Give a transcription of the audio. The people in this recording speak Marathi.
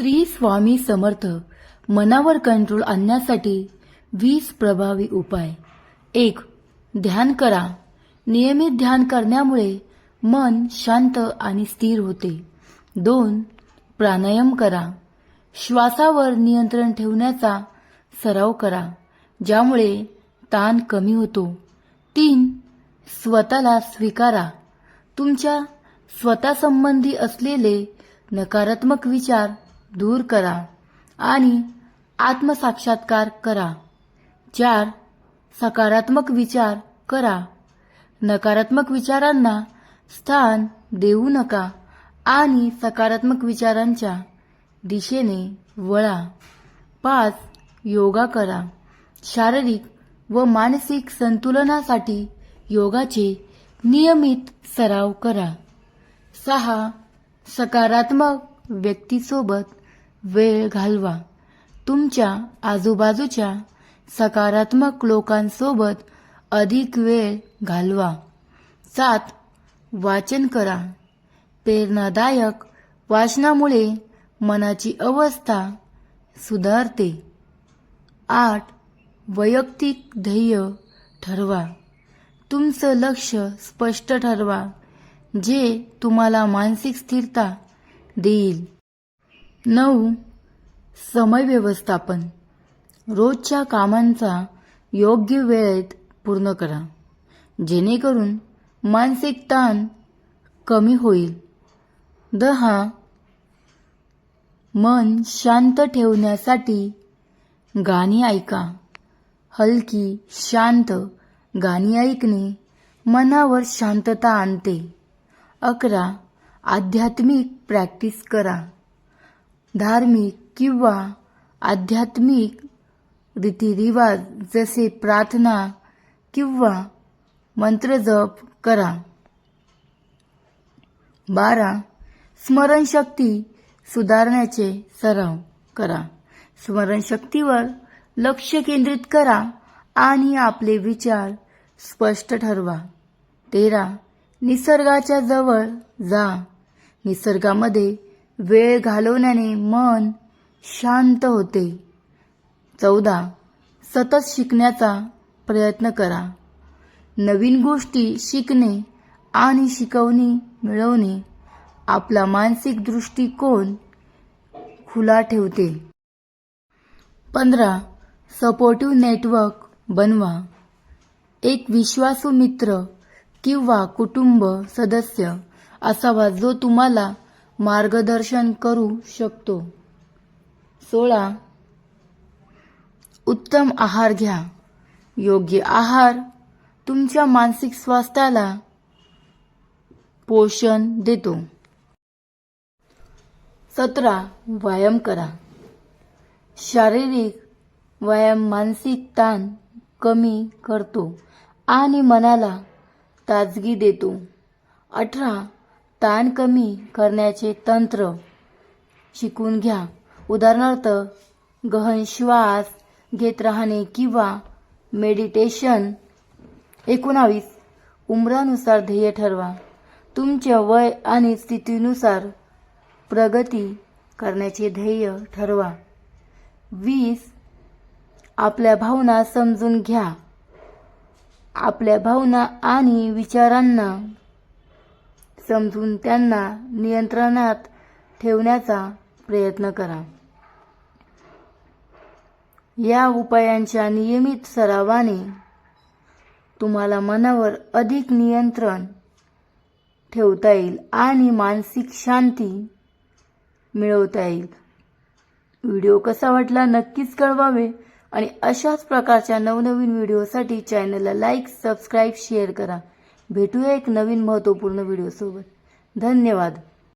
श्री स्वामी समर्थ मनावर कंट्रोल आणण्यासाठी वीस प्रभावी उपाय. एक ध्यान करा. नियमित ध्यान करण्यामुळे मन शांत आणि स्थिर होते. दोन प्राणायाम करा. श्वासावर नियंत्रण ठेवण्याचा सराव करा ज्यामुळे ताण कमी होतो. तीन स्वतःला स्वीकारा. तुमच्या स्वतःसंबंधी असलेले नकारात्मक विचार दूर करा आणि आत्मसाक्षात्कार करा. चार सकारात्मक विचार करा. नकारात्मक विचारांना स्थान देऊ नका आणि सकारात्मक विचारांच्या दिशेने वळा. पाच योगा करा. शारीरिक व मानसिक संतुलनासाठी योगाचे नियमित सराव करा. सहा सकारात्मक व्यक्तीसोबत वेळ घालवा. तुमच्या आजूबाजूच्या सकारात्मक लोकांसोबत अधिक वेळ घालवा. सात वाचन करा. प्रेरणादायक वाचनामुळे मनाची अवस्था सुधारते. आठ वैयक्तिक ध्येय ठरवा. तुमचं लक्ष स्पष्ट ठरवा जे तुम्हाला मानसिक स्थिरता देईल. नऊ. समय व्यवस्थापन. रोजच्या कामांचा योग्य वेळेत पूर्ण करा. जेणेकरून मानसिक ताण कमी होईल. दहा. मन शांत ठेवण्यासाठी गाणी ऐका. हलकी शांत गाणी ऐकणे मनावर शांतता आणते. अकरा. आध्यात्मिक प्रॅक्टिस करा. धार्मिक किंवा आध्यात्मिक रीतिरिवाज जसे प्रार्थना किंवा मंत्रजप करा. बारा. स्मरणशक्ती सुधारण्याचे सराव करा. स्मरणशक्तीवर लक्ष केंद्रित करा आणि आपले विचार स्पष्ट ठरवा. तेरा. निसर्गाच्या जवळ जा. निसर्गामध्ये वेळ घालवण्याने मन शांत होते. चौदा. सतत शिकण्याचा प्रयत्न करा. नवीन गोष्टी शिकणे आणि शिकवणी मिळवणे आपला मानसिक दृष्टिकोन खुला ठेवते. पंधरा. सपोर्टिव्ह नेटवर्क बनवा. एक विश्वासू मित्र किंवा कुटुंब सदस्य असावा जो तुम्हाला मार्गदर्शन करू शकतो. सोळा. उत्तम आहार घ्या. योग्य आहार तुमच्या मानसिक स्वास्थ्याला पोषण देतो. सतरा. व्यायाम करा. शारीरिक व्यायाम मानसिक ताण कमी करतो आणि मनाला ताजगी देतो. अठरा. ताण कमी करण्याचे तंत्र शिकून घ्या. उदाहरणार्थ गहन श्वास घेत राहणे किंवा मेडिटेशन एकोणावीस उमरानुसार ध्येय ठरवा. तुमच्या वय आणि स्थितीनुसार प्रगती करण्याचे ध्येय ठरवा. वीस आपल्या भावना समजून घ्या. आपल्या भावना आणि विचारांना समजून त्यांना नियंत्रणात ठेवण्याचा प्रयत्न करा. या उपायांच्या नियमित सरावाने तुम्हाला मनावर अधिक नियंत्रण ठेवता येईल आणि मानसिक शांती मिळवता येईल. व्हिडिओ कसा वाटला नक्कीच कळवावे आणि अशाच प्रकारच्या नवनवीन व्हिडिओसाठी चॅनलला लाईक सबस्क्राईब शेअर करा. भेटूया एक नवीन महत्त्वपूर्ण व्हिडिओसोबत धन्यवाद.